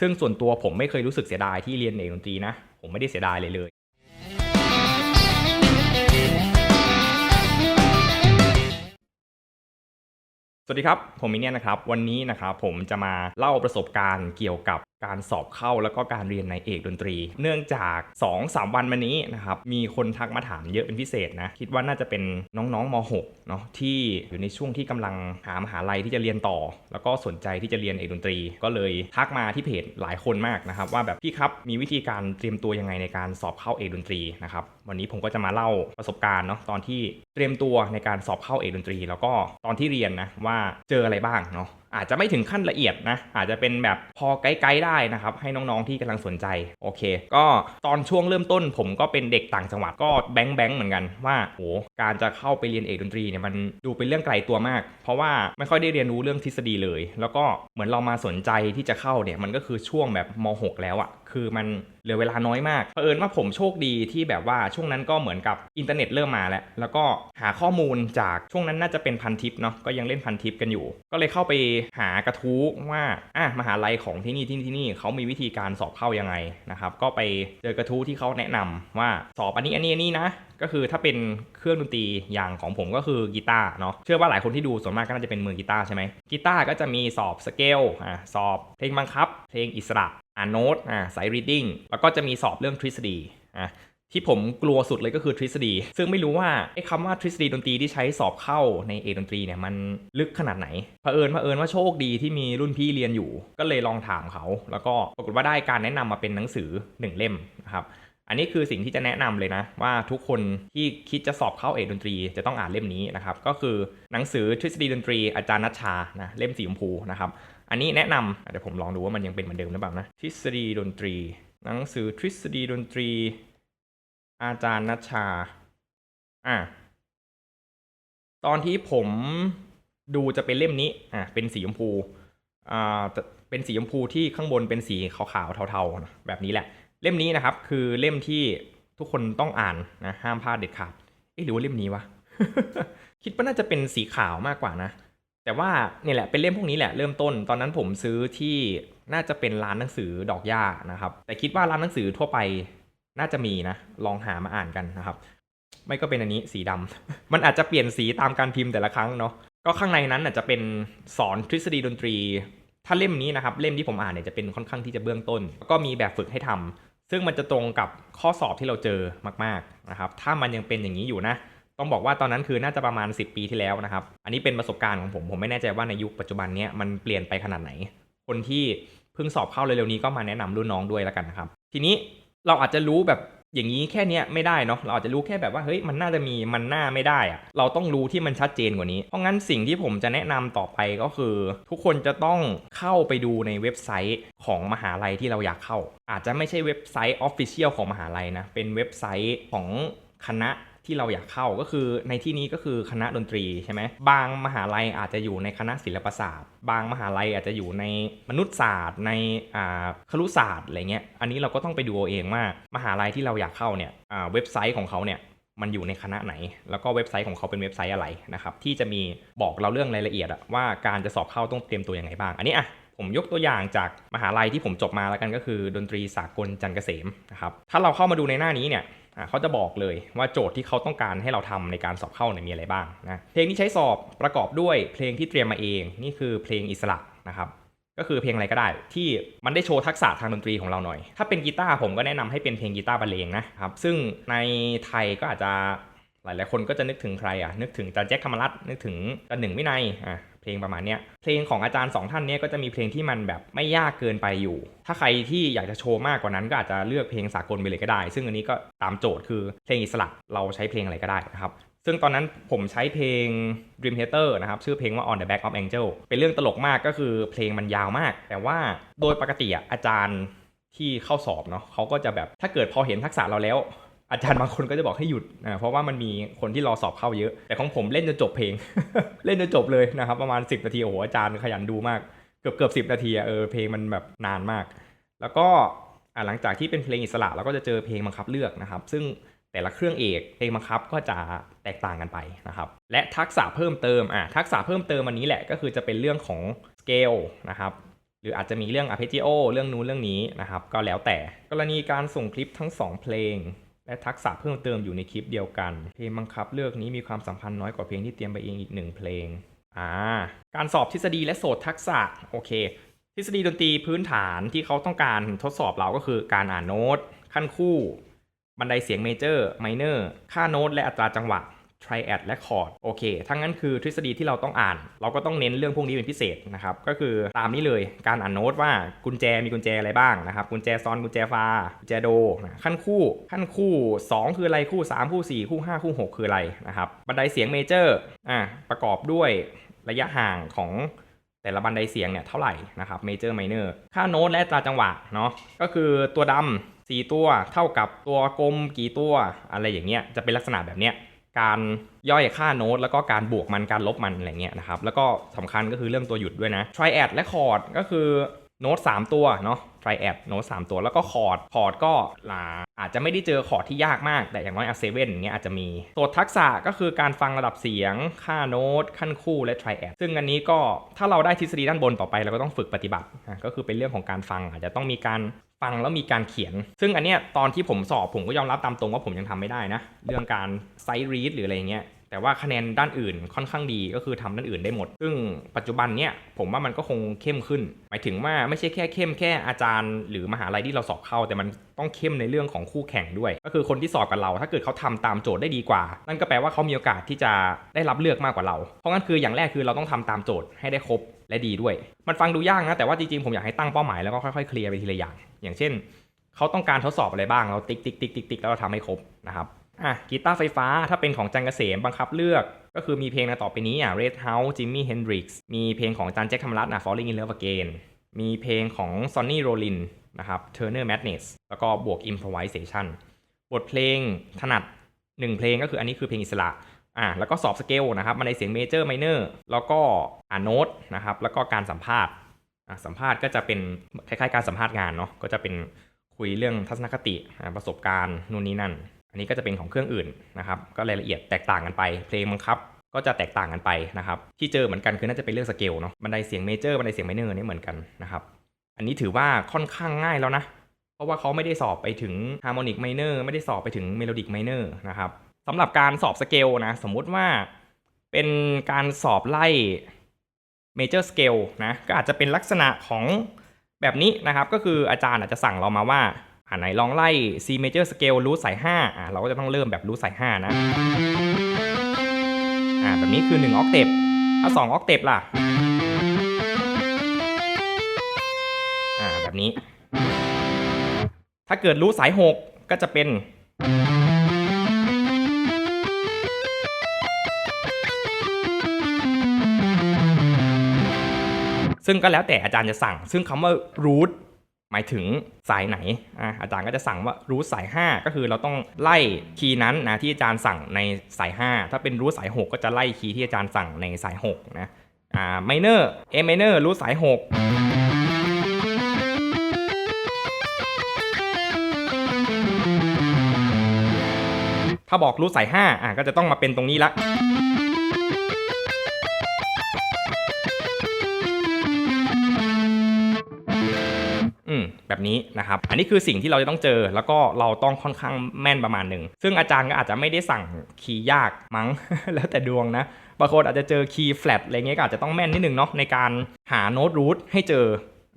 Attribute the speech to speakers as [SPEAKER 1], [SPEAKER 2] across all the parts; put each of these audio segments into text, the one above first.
[SPEAKER 1] ซึ่งส่วนตัวผมไม่เคยรู้สึกเสียดายที่เรียนเอกดนตรีนะ ผมไม่ได้เสียดายเลยเลย สวัสดีครับ ผมมินเนี่ยนะครับ วันนี้นะครับผมจะมาเล่าประสบการณ์เกี่ยวกับการสอบเข้าแล้วก็การเรียนในเอกดนตรี เนื่องจาก2-3วันมานี้นะครับมีคนทักมาถามเยอะเป็นพิเศษนะ คิดว่าน่าจะเป็นน้องๆม .6 เนาะที่อยู่ในช่วงที่กำลังหามหาลัยที่จะเรียนต่อ แล้วก็สนใจที่จะเรียนเอกดนตรี ก็เลยทักมาที่เพจหลายคนมากนะครับว่าแบบพี่ครับมีวิธีการเตรียมตัวยังไงในการสอบเข้าเอกดนตรีนะครับวันนี้ผมก็จะมาเล่าประสบการณ์เนาะตอนที่เตรียมตัวในการสอบเข้าเอกดนตรี แล้วก็ตอนที่เรียนนะว่าเจออะไรบ้างเนาะ อาจจะไม่ถึงขั้นละเอียดนะ อาจจะเป็นแบบพอไกด์ๆได้นะครับ ให้น้องๆที่กำลังสนใจ โอเค ก็ตอนช่วงเริ่มต้น ผมก็เป็นเด็กต่างจังหวัดก็แบงค์แบงค์เหมือนกันว่าโหการจะเข้าไปเรียนเอกดนตรีเนี่ยมันดูเป็นเรื่องไกลตัวมาก เพราะว่าไม่ค่อยได้เรียนรู้เรื่องทฤษฎีเลย แล้วก็เหมือนเรามาสนใจที่จะเข้าเนี่ยมันก็คือช่วงแบบม .6 แล้วอะคือมันเหลือเวลาน้อยมากเผอิญว่าผมโชคดีที่แบบว่าช่วงนั้นก็เหมือนกับอินเทอร์เน็ตเริ่มมาแล้ว แล้วก็หาข้อมูลจากช่วงนั้นน่าจะเป็นพันทิปเนาะก็ยังเล่นพันทิปกันอยู่ ก็เลยเข้าไปหากระทู้ว่าอะมหาลัยของที่นี่ที่นี่ที่นี่เขามีวิธีการสอบเข้ายังไงนะครับก็ไปเจอกระทู้ที่เขาแนะนำว่าสอบอันนี้อันนี้อันนี้นะก็คือถ้าเป็นเครื่องดนตรีอย่างของผมก็คือกีตาร์เนาะเชื่อว่าหลายคนที่ดูส่วนมากก็น่าจะเป็นมือกีตาร์ใช่ไหมกีตาร์ก็จะมีสอบสเกลอะสอบเพลงบังคับ เพลงอิสระ อ่านโน้ตอ่าสาย reading แล้วก็จะมีสอบเรื่องทฤษฎีอะที่ผมกลัวสุดเลยก็คือทฤษฎี ซึ่งไม่รู้ว่าไอ้คำว่าทฤษฎีดนตรีที่ใช้สอบเข้าในเอกดนตรีเนี่ยมันลึกขนาดไหนเผอิญเผอิญว่าโชคดีที่มีรุ่นพี่เรียนอยู่ ก็เลยลองถามเขา แล้วก็ปรากฏว่าได้การแนะนำมาเป็นหนังสือหนึ่งเล่มนะครับ อันนี้คือสิ่งที่จะแนะนำเลยนะ ว่าทุกคนที่คิดจะสอบเข้าเอกดนตรีจะต้องอ่านเล่มนี้นะครับ ก็คือหนังสือทฤษฎีดนตรีอาจารย์นัชชานะเล่มสีชมพูนะครับ อันนี้แนะนำเดี๋ยวผมลองดูว่ามันยังเป็นเหมือนเดิมหรือเปล่านะทฤษฎีดนตรี หนังสือทฤษฎีดนตรี อาจารย์นัชชาอะตอนที่ผมดูจะเป็นเล่มนี้อะเป็นสีชมพูอ่าเป็นสีชมพูที่ข้างบนเป็นสีขาวๆเทาๆแบบนี้แหละ เล่มนี้นะครับ คือเล่มที่ทุกคนต้องอ่านนะห้ามพลาดเด็ดขาดเอ๊ะหรือว่าเล่มนี้วะคิดว่าน่าจะเป็นสีขาวมากกว่านะ แต่ว่าเนี่ยแหละเป็นเล่มพวกนี้แหละเริ่มต้น ตอนนั้นผมซื้อที่น่าจะเป็นร้านหนังสือดอกหญ้านะครับ แต่คิดว่าร้านหนังสือทั่วไปน่าจะมีนะ ลองหามาอ่านกันนะครับ ไม่ก็เป็นอันนี้สีดำมันอาจจะเปลี่ยนสีตามการพิมพ์แต่ละครั้งเนาะก็ข้างในนั้นอาจจะเป็นสอนทฤษฎีดนตรี ถ้าเล่มนี้นะครับ เล่มที่ผมอ่านเนี่ยจะเป็นค่อนข้างที่จะเบื้องต้นแล้วก็มีแบบฝึกให้ทำซึ่งมันจะตรงกับข้อสอบที่เราเจอมาก ๆนะครับ ถ้ามันยังเป็นอย่างนี้อยู่นะ ต้องบอกว่าตอนนั้นคือน่าจะประมาณ 10 ปีที่แล้วนะครับ อันนี้เป็นประสบการณ์ของผม ผมไม่แน่ใจว่าในยุคปัจจุบันเนี้ยมันเปลี่ยนไปขนาดไหน คนที่เพิ่งสอบเข้าเร็วๆนี้ก็มาแนะนำรุ่นน้องด้วยแล้วกันนะครับ ทีนี้เราอาจจะรู้แบบอย่างนี้แค่เนี้ยไม่ได้เนาะเราอาจจะรู้แค่แบบว่าเฮ้ยมันน่าจะมีมันน่าไม่ได้อะเราต้องรู้ที่มันชัดเจนกว่านี้ เพราะงั้นสิ่งที่ผมจะแนะนำต่อไปก็คือ ทุกคนจะต้องเข้าไปดูในเว็บไซต์ของมหาลัยที่เราอยากเข้า อาจจะไม่ใช่เว็บไซต์ออฟฟิเชียลของมหาลัยนะเป็นเว็บไซต์ของคณะ ที่เราอยากเข้าก็คือในที่นี้ก็คือคณะดนตรีใช่ไหมบางมหาลัยอาจจะอยู่ในคณะศิลปศาสตร์ บางมหาลัยอาจจะอยู่ในมนุษยศาสตร์ในอ่าครุศาสตร์อะไรเงี้ยอันนี้เราก็ต้องไปดูเอาเองว่ามหาลัยที่เราอยากเข้าเนี่ยอ่าเว็บไซต์ของเขาเนี่ยมันอยู่ในคณะไหน แล้วก็เว็บไซต์ของเขาเป็นเว็บไซต์อะไรนะครับที่จะมีบอกเราเรื่องรายละเอียดว่าการจะสอบเข้าต้องเตรียมตัวยังไงบ้าง อันนี้อะผมยกตัวอย่างจากมหาลัยที่ผมจบมาแล้วกันก็คือ ดนตรีสากลจันเกษมนะครับถ้าเราเข้ามาดูในหน้านี้เนี่ย เขาจะบอกเลยว่าโจทย์ที่เขาต้องการให้เราทำในการสอบเข้าเนี่ยมีอะไรบ้างนะเพลงที่ใช้สอบประกอบด้วยเพลงที่เตรียมมาเอง นี่คือเพลงอิสระนะครับก็คือเพลงอะไรก็ได้ที่มันได้โชว์ทักษะทางดนตรีของเราหน่อย ถ้าเป็นกีตาร์ผมก็แนะนำให้เป็นเพลงกีตาร์บรรเลงนะครับซึ่งในไทยก็อาจจะหลายๆคนก็จะนึกถึงใครอะนึกถึงจาแจ็คคามารัตนึกถึงจันหนึ่งวินัยอะ เพลงประมาณเนี้ยเพลงของอาจารย์สองท่านเนี้ยก็จะมีเพลงที่มันแบบไม่ยากเกินไปอยู่ ถ้าใครที่อยากจะโชว์มากกว่านั้นก็อาจจะเลือกเพลงสากลไปเลยก็ได้ ซึ่งอันนี้ก็ตามโจทย์คือเพลงอิสระเราใช้เพลงอะไรก็ได้นะครับซึ่งตอนนั้นผมใช้เพลง Dream Theater นะครับ ชื่อเพลงว่า On the Back of Angel เป็นเรื่องตลกมากก็คือเพลงมันยาวมาก แต่ว่าโดยปกติอาจารย์ที่เข้าสอบเนาะเขาก็จะแบบถ้าเกิดพอเห็นทักษะเราแล้ว อาจารย์บางคนก็จะบอกให้หยุดอ่าเพราะว่ามันมีคนที่รอสอบเข้าเยอะ แต่ของผมเล่นจนจบเพลง เล่นจนจบเลยนะครับประมาณ 10 นาทีโอ้โหอาจารย์ขยันดูมาก เกือบเกือบสินาทีเออเพลงมันแบบนานมาก แล้วก็หลังจากที่เป็นเพลงอิสระเราก็จะเจอเพลงบังคับเลือกนะครับ ซึ่งแต่ละเครื่องเอกเพลงบังคับก็จะแตกต่างกันไปนะครับและทักษะเพิ่มเติมอะทักษะเพิ่มเติมอันนี้แหละก็คือจะเป็นเรื่องของสเกลนะครับหรืออาจจะมีเรื่อง arpeggio เรื่องนู้นเรื่องนี้นะครับก็แล้วแต่กรณีการส่งคลิปทั้ง 2 เพลง และทักษะเพิ่มเติมอยู่ในคลิปเดียวกัน เพลงบังคับเลือกนี้มีความสัมพันธ์น้อยกว่าเพลงที่เตรียมไปเองอีกหนึ่งเพลงอ่าการสอบทฤษฎีและโสตทักษะโอเค ทฤษฎีดนตรีพื้นฐานที่เขาต้องการทดสอบเราก็คือการอ่านโน้ต ขั้นคู่ บันไดเสียงเมเจอร์ไมเนอร์ค่าโน้ตและอัตราจังหวะ ทริแอดและคอร์ดโอเคทั้งนั้นคือทฤษฎีที่เราต้องอ่าน เราก็ต้องเน้นเรื่องพวกนี้เป็นพิเศษนะครับ ก็คือตามนี้เลยการอ่านโน้ตว่ากุญแจมีกุญแจอะไรบ้างนะครับ กุญแจซอนกุญแจฟากุญแจโดนะขั้นคู่ ขั้นคู่ 2 คืออะไรคู่ 3 คู่ 4 คู่ 5 คู่ 6 คืออะไรนะครับบันไดเสียงเมเจอร์อะประกอบด้วยระยะห่างของแต่ละบันไดเสียงเนี่ยเท่าไหร่นะครับเมเจอร์ไมเนอร์ค่าโน้ตและตราจังหวะเนาะก็คือตัวดำสี่ตัวเท่ากับตัวกลมกี่ตัวอะไรอย่างเงี้ยจะเป็นลักษณะแบบเนี้ย การย่อยค่าโน้ตแล้วก็การบวกมันการลบมันอะไรเงี้ยนะครับ แล้วก็สำคัญก็คือเรื่องตัวหยุดด้วยนะ triad และคอร์ดก็คือโน้ต3ตัวเนาะ triad โน้ต3ตัวแล้วก็คอร์ดคอร์ดก็ลาอาจจะไม่ได้เจอคอร์ดที่ยากมาก แต่อย่างน้อย a 7อย่างเงี้ยอาจจะมีตัวทักษะก็คือการฟังระดับเสียง ค่าโน้ต ขั้นคู่และ triad ซึ่งอันนี้ก็ถ้าเราได้ทฤษฎีด้านบนต่อไปเราก็ต้องฝึกปฏิบัตินะก็คือเป็นเรื่องของการฟังอาจจะต้องมีการฟังแล้วมีการเขียน ซึ่งอันเนี้ยตอนที่ผมสอบผมก็ยอมรับตามตรงว่าผมยังทำไม่ได้นะ เรื่องการไซรีดหรืออะไรเงี้ย แต่ว่าคะแนนด้านอื่นค่อนข้างดีก็คือทำด้านอื่นได้หมด ซึ่งปัจจุบันเนี่ยผมว่ามันก็คงเข้มขึ้น หมายถึงว่าไม่ใช่แค่เข้มแค่อาจารย์ หรือมหาลัยที่เราสอบเข้า แต่มันต้องเข้มในเรื่องของคู่แข่งด้วย ก็คือคนที่สอบกับเรา ถ้าเกิดเขาทำตามโจทย์ได้ดีกว่า นั่นก็แปลว่าเขามีโอกาสที่จะได้รับเลือกมากกว่าเรา เพราะงั้นคืออย่างแรกคือเราต้องทำตามโจทย์ให้ได้ครบและดีด้วย มันฟังดูยากนะแต่ว่าจริงๆผมอยากให้ตั้งเป้าหมายแล้วก็ค่อยๆเคลียร์ไปทีละอย่าง อย่างเช่น เขาต้องการทดสอบอะไรบ้างเราติ๊กติ๊กติ๊กติ๊กติ๊กแล้วเราทำให้ครบนะครับ อะกีตาร์ไฟฟ้าถ้าเป็นของจันเกษมบังคับเลือก ก็คือมีเพลงในต่อไปนี้อะ Red House Jimi Hendrix มีเพลงของจันแจ็คธรรมรัตน์อะ Falling in Love Again มีเพลงของ Sonny Rollin นะครับ Turner Madness แล้วก็บวก Improvisation บทเพลงถนัด 1 เพลงก็คืออันนี้คือเพลงอิสระอะแล้วก็สอบสเกลนะครับมันในเสียงเมเจอร์ไมเนอร์แล้วก็อ่านโน้ตนะครับแล้วก็การสัมภาษณ์อะสัมภาษณ์ก็จะเป็นคล้ายๆ การสัมภาษณ์งานเนาะก็จะเป็นคุยเรื่องทัศนคติประสบการณ์นู่นนี่นั่น อันนี้ก็จะเป็นของเครื่องอื่นนะครับ ก็รายละเอียดแตกต่างกันไป เพลงบังคับก็จะแตกต่างกันไปนะครับ ที่เจอเหมือนกันคือน่าจะเป็นเรื่องสเกลเนาะ บันไดเสียงเมเจอร์บันไดเสียงไมเนอร์นี่เหมือนกันนะครับ อันนี้ถือว่าค่อนข้างง่ายแล้วนะ เพราะว่าเขาไม่ได้สอบไปถึงฮาร์โมนิกไมเนอร์ไม่ได้สอบไปถึงเมโลดิกไมเนอร์นะครับสำหรับการสอบสเกลนะ สมมุติว่าเป็นการสอบไล่เมเจอร์สเกลนะ ก็อาจจะเป็นลักษณะของแบบนี้นะครับ ก็คืออาจารย์อาจจะสั่งเรามาว่า อ่าไหนลองไล่ C major scale รูทสาย5อ่าเราก็จะต้องเริ่มแบบรูทสาย5นะอ่าแบบนี้คือ1ออกเทปถ้า2ออกเทปล่ะอ่าแบบนี้ ถ้าเกิดรูทสาย 6 ก็จะเป็นซึ่งก็แล้วแต่อาจารย์จะสั่ง ซึ่งคำว่า root มายถึงสายไหนอะอาจารย์ก็จะสั่งว่า root สาย 5 ก็คือเราต้องไล่คีย์นั้นนะที่อาจารย์สั่งในสาย 5 ถ้าเป็น root สาย 6 ก็จะไล่คีย์ที่อาจารย์สั่งในสาย6นะอ่า minor A minor root สาย 6ถ้าบอก root สาย5อะก็จะต้องมาเป็นตรงนี้ละ แบบนี้นะครับ อันนี้คือสิ่งที่เราจะต้องเจอ แล้วก็เราต้องค่อนข้างแม่นประมาณหนึ่ง ซึ่งอาจารย์ก็อาจจะไม่ได้สั่งคีย์ยากมั้ง แล้วแต่ดวงนะ บางคนอาจจะเจอคีย์แฟลตอะไรเงี้ยก็อาจจะต้องแม่นนิดนึงเนาะในการหาโน้ตรูทให้เจอ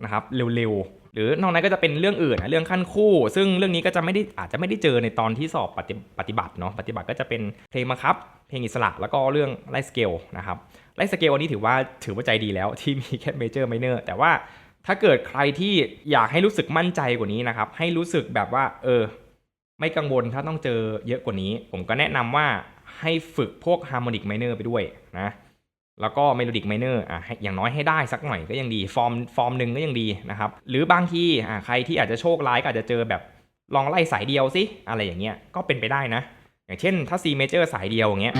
[SPEAKER 1] นะครับเร็วๆ หรือนอกนั้นก็จะเป็นเรื่องอื่นนะเรื่องขั้นคู่ ซึ่งเรื่องนี้ก็จะไม่ได้อาจจะไม่ได้เจอในตอนที่สอบปฏิปฏิบัติเนาะ ปฏิบัติก็จะเป็นเพลงบังคับ เพลงอิสระ แล้วก็เรื่องไล่สเกลนะครับไล่สเกลอันนี้ถือว่าถือว่าใจดีแล้วที่มีแค่เมเจอร์ไมเนอร์แต่ว่า ถ้าเกิดใครที่อยากให้รู้สึกมั่นใจกว่านี้นะครับ ให้รู้สึกแบบว่า เออ ไม่กังวลถ้าต้องเจอเยอะกว่านี้ ผมก็แนะนำว่าให้ฝึกพวกฮาร์โมนิกไมเนอร์ไปด้วยนะ แล้วก็เมโลดิกไมเนอร์อะอย่างน้อยให้ได้สักหน่อยก็ยังดีฟอร์มฟอร์มหนึ่งก็ยังดีนะครับ หรือบางทีอะใครที่อาจจะโชคร้ายก็อาจจะเจอแบบลองไล่สายเดียวสิอะไรอย่างเงี้ยก็เป็นไปได้นะ อย่างเช่น ถ้า C major สายเดียวอย่างเงี้ย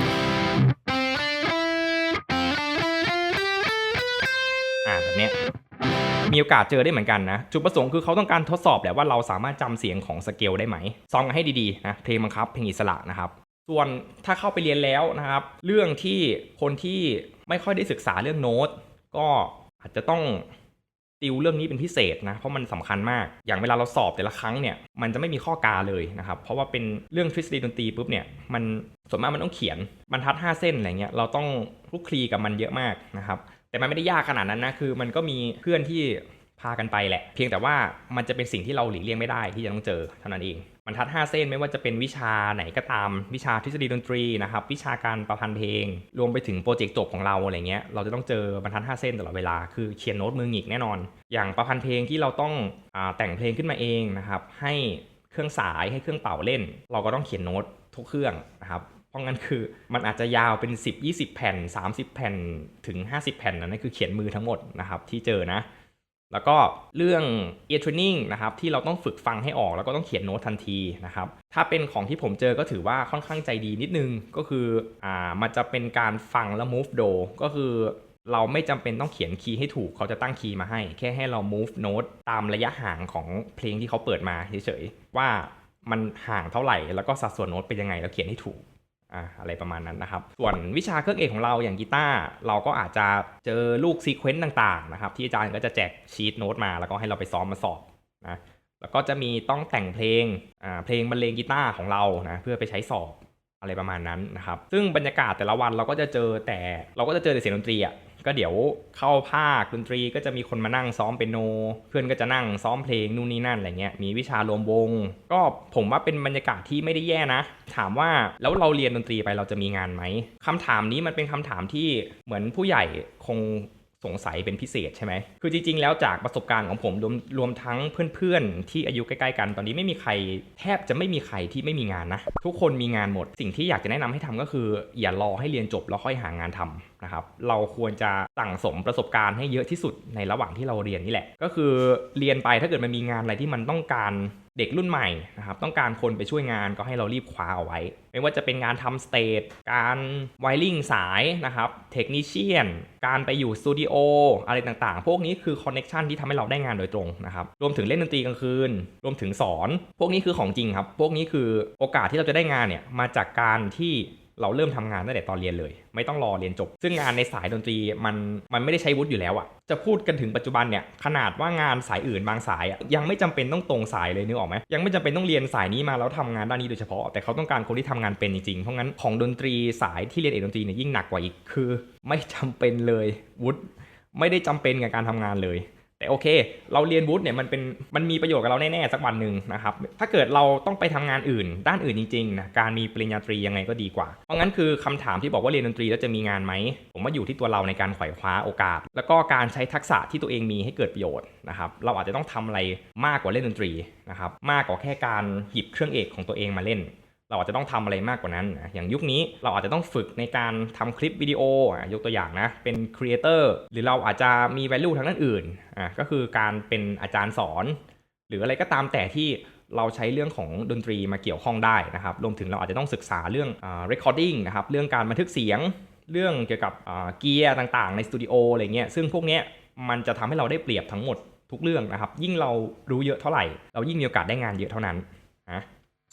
[SPEAKER 1] มีโอกาสเจอได้เหมือนกันนะ จุดประสงค์คือเขาต้องการทดสอบแหละว่าเราสามารถจำเสียงของสเกลได้ไหมซองให้ดีๆนะเพลงบังคับเพลงอิสระนะครับส่วนถ้าเข้าไปเรียนแล้วนะครับ เรื่องที่คนที่ไม่ค่อยได้ศึกษาเรื่องโน้ตก็อาจจะต้องติวเรื่องนี้เป็นพิเศษนะ เพราะมันสำคัญมาก อย่างเวลาเราสอบแต่ละครั้งเนี่ย มันจะไม่มีข้อกาเลยนะครับ เพราะว่าเป็นเรื่องทฤษฎีดนตรีปุ๊บเนี่ย มันส่วนมากมันต้องเขียนบรรทัด 5 เส้นอะไรเงี้ย เราต้องคลุกคลีกับมันเยอะมากนะครับ แต่มันไม่ได้ยากขนาดนั้นนะคือมันก็มีเพื่อนที่พากันไปแหละ เพียงแต่ว่ามันจะเป็นสิ่งที่เราหลีกเลี่ยงไม่ได้ที่จะต้องเจอเท่านั้นเองบรรทัด 5 เส้นไม่ว่าจะเป็นวิชาไหนก็ตาม วิชาทฤษฎีดนตรีนะครับวิชาการประพันธ์เพลง รวมไปถึงโปรเจกต์จบของเราอะไรเงี้ยเราจะต้องเจอบรรทัด 5 เส้นตลอดเวลาคือเขียนโน้ตมือหงิกแน่นอน อย่างประพันธ์เพลงที่เราต้องอแต่งเพลงขึ้นมาเองนะครับให้เครื่องสายให้เครื่องเป่าเล่น เราก็ต้องเขียนโน้ตทุกเครื่องนะครับ เพราะงั้นคือมันอาจจะยาวเป็น 10 20 แผ่น 30 แผ่นถึง 50 แผ่นนั่นคือเขียนมือทั้งหมดนะครับที่เจอนะ แล้วก็เรื่อง ear training นะครับที่เราต้องฝึกฟังให้ออกแล้วก็ต้องเขียนโน้ตทันทีนะครับถ้าเป็นของที่ผมเจอก็ถือว่าค่อนข้างใจดีนิดนึงก็คืออ่ามันจะเป็นการฟังแล้ว move do ก็คือเราไม่จำเป็นต้องเขียนคีย์ให้ถูกเขาจะตั้งคีย์มาให้ แค่ให้เรา move note ตามระยะห่างของเพลงที่เขาเปิดมาเฉยๆว่ามันห่างเท่าไหร่ แล้วก็สัดส่วนโน้ตเป็นยังไงแล้วเขียนให้ถูก อ่าอะไรประมาณนั้นนะครับ ส่วนวิชาเครื่องเอกของเราอย่างกีตาร์เราก็อาจจะเจอลูกซีเควนต์ต่างๆนะครับที่อาจารย์ก็จะแจกชีตโน้ตมาแล้วก็ให้เราไปซ้อมมาสอบนะแล้วก็จะมีต้องแต่งเพลงอ่าเพลงบรรเลงกีตาร์ของเรานะเพื่อไปใช้สอบอะไรประมาณนั้นนะครับ ซึ่งบรรยากาศแต่ละวันเราก็จะเจอแต่เราก็จะเจอแต่เสียงดนตรีอะ ก็เดี๋ยวเข้าภาคดนตรีก็จะมีคนมานั่งซ้อมเปียโน เพื่อนก็จะนั่งซ้อมเพลงนู่นนี่นั่นอะไรเงี้ยมีวิชารวมวง ก็ผมว่าเป็นบรรยากาศที่ไม่ได้แย่นะ ถามว่าแล้วเราเรียนดนตรีไปเราจะมีงานไหมคำถามนี้มันเป็นคำถามที่เหมือนผู้ใหญ่คง สงสัยเป็นพิเศษใช่ไหม คือจริงๆ แล้วจากประสบการณ์ของผมรวมรวมทั้งเพื่อนๆ ที่อายุใกล้ๆ กัน ตอนนี้ไม่มีใคร แทบจะไม่มีใครที่ไม่มีงานนะ ทุกคนมีงานหมด สิ่งที่อยากจะแนะนำให้ทำก็คือ อย่ารอให้เรียนจบแล้วค่อยหางานทำนะครับ เราควรจะสั่งสมประสบการณ์ให้เยอะที่สุดในระหว่างที่เราเรียนนี่แหละ ก็คือเรียนไปถ้าเกิดมันมีงานอะไรที่มันต้องการ เด็กรุ่นใหม่นะครับต้องการคนไปช่วยงานก็ให้เรารีบคว้าเอาไว้ ไม่ว่าจะเป็นงานทำสเตจการไวริงสายนะครับเทคนิชเชียนการไปอยู่สตูดิโออะไรต่างๆ พวกนี้คือคอนเน็ชันที่ทำให้เราได้งานโดยตรงนะครับรวมถึงเล่นดนตรีกลางคืน รวมถึงสอน พวกนี้คือของจริงครับ พวกนี้คือโอกาสที่เราจะได้งานเนี่ยมาจากการที่ เราเริ่มทำงานตั้งแต่ตอนเรียนเลย ไม่ต้องรอเรียนจบ ซึ่งงานในสายดนตรีมันมันไม่ได้ใช้วุฒิอยู่แล้วอะจะพูดกันถึงปัจจุบันเนี่ยขนาดว่างานสายอื่นบางสายอะยังไม่จำเป็นต้องตรงสายเลยนึกออกไหมยังไม่จำเป็นต้องเรียนสายนี้มาแล้วทำงานด้านนี้โดยเฉพาะ แต่เขาต้องการคนที่ทำงานเป็นจริงๆเพราะงั้นของดนตรีสายที่เรียนเอกดนตรีเนี่ยยิ่งหนักกว่าอีกคือ ไม่จำเป็นเลยวุฒิไม่ได้จำเป็นกับการทำงานเลย แต่โอเค เราเรียนวุฒิเนี่ยมันเป็นมันมีประโยชน์กับเราแน่ๆสักวันหนึ่งนะครับถ้าเกิดเราต้องไปทำงานอื่น ด้านอื่นจริงๆนะการมีปริญญาตรียังไงก็ดีกว่า เพราะงั้นคือคำถามที่บอกว่าเรียนดนตรีแล้วจะมีงานไหมผมว่าอยู่ที่ตัวเราในการไขว่คว้าโอกาส แล้วก็การใช้ทักษะที่ตัวเองมีให้เกิดประโยชน์นะครับเราอาจจะต้องทำอะไรมากกว่าเล่นดนตรีนะครับมากกว่าแค่การหยิบเครื่องเอกของตัวเองมาเล่น เราอาจจะต้องทำอะไรมากกว่านั้นนะอย่างยุคนี้เราอาจจะต้องฝึกในการทำคลิปวิดีโออะยกตัวอย่างนะ เป็นครีเอเตอร์หรือเราอาจจะมี value ทางด้านอื่นอะก็คือการเป็นอาจารย์สอน หรืออะไรก็ตามแต่ที่เราใช้เรื่องของดนตรีมาเกี่ยวข้องได้นะครับ รวมถึงเราอาจจะต้องศึกษาเรื่องอ่า recording นะครับ เรื่องการบันทึกเสียง เรื่องเกี่ยวกับอ่าเกียร์ต่างๆ ในสตูดิโออะไรเงี้ย ซึ่งพวกเนี้ยมันจะทำให้เราได้เปรียบทั้งหมดทุกเรื่องนะครับ ยิ่งเรารู้เยอะเท่าไหร่ เรายิ่งมีโอกาสได้งานเยอะเท่านั้นนะ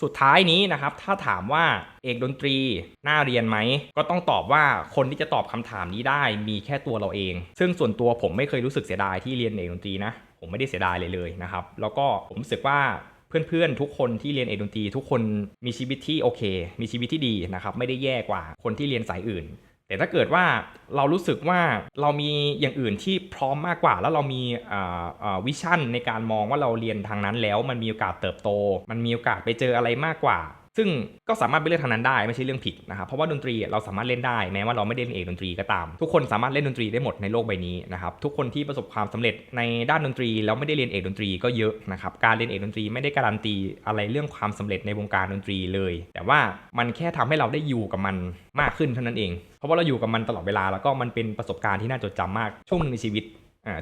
[SPEAKER 1] สุดท้ายนี้นะครับ ถ้าถามว่าเอกดนตรีน่าเรียนไหม ก็ต้องตอบว่าคนที่จะตอบคำถามนี้ได้มีแค่ตัวเราเอง ซึ่งส่วนตัวผมไม่เคยรู้สึกเสียดายที่เรียนเอกดนตรีนะ ผมไม่ได้เสียดายเลยเลยนะครับ แล้วก็ผมรู้สึกว่าเพื่อนๆ ทุกคนที่เรียนเอกดนตรีทุกคนมีชีวิตที่โอเค มีชีวิตที่ดีนะครับ ไม่ได้แย่กว่าคนที่เรียนสายอื่น แต่ถ้าเกิดว่าเรารู้สึกว่าเรามีอย่างอื่นที่พร้อมมากกว่า แล้วเรามีวิชั่นในการมองว่าเราเรียนทางนั้นแล้ว มันมีโอกาสเติบโต มันมีโอกาสไปเจออะไรมากกว่า ซึ่งก็สามารถไปเลือกทางนั้นได้ไม่ใช่เรื่องผิดนะครับเพราะว่าดนตรีเราสามารถเล่นได้แม้ว่าเราไม่ได้เรียนเอกดนตรีก็ตาม ทุกคนสามารถเล่นดนตรีได้หมดในโลกใบนี้นะครับทุกคนที่ประสบความสำเร็จในด้านดนตรีแล้วไม่ได้เรียนเอกดนตรีก็เยอะนะครับการเรียนเอกดนตรีไม่ได้การันตีอะไรเรื่องความสำเร็จในวงการดนตรีเลย แต่ว่ามันแค่ทำให้เราได้อยู่กับมันมากขึ้นเท่านั้นเอง เพราะว่าเราอยู่กับมันตลอดเวลาแล้วก็มันเป็นประสบการณ์ที่น่าจดจำมากช่วงหนึงในชีวิต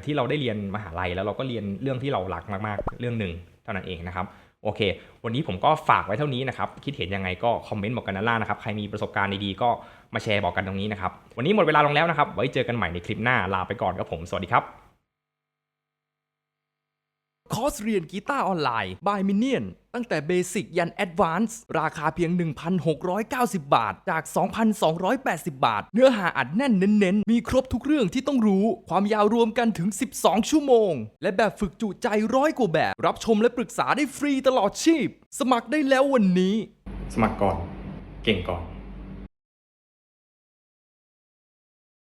[SPEAKER 1] ที่เราได้เรียนมหาลัยแล้วเราก็เรียนเรื่องที่เรารักมากๆ เรื่องหนึ่งเท่านั้นเองนะครับ โอเค วันนี้ผมก็ฝากไว้เท่านี้นะครับ คิดเห็นยังไงก็คอมเมนต์บอกกันด้านล่างนะครับ ใครมีประสบการณ์ดีๆก็มาแชร์บอกกันตรงนี้นะครับ วันนี้หมดเวลาลงแล้วนะครับ ไว้เจอกันใหม่ในคลิปหน้า ลาไปก่อนครับผม สวัสดีครับ
[SPEAKER 2] คอร์สเรียนกีตาร์ออนไลน์ by Minion ตั้งแต่เบสิกยันแอดวานซ์ราคาเพียง 1,690 บาท จาก 2,280 บาท เนื้อหาอัดแน่นเน้นๆ มีครบทุกเรื่องที่ต้องรู้ ความยาวรวมกันถึง 12 ชั่วโมง และแบบฝึกจุใจร้อยกว่าแบบ รับชมและปรึกษาได้ฟรีตลอดชีพ สมัครได้แล้ววันนี้
[SPEAKER 1] สมัครก่อน เก่งก่อน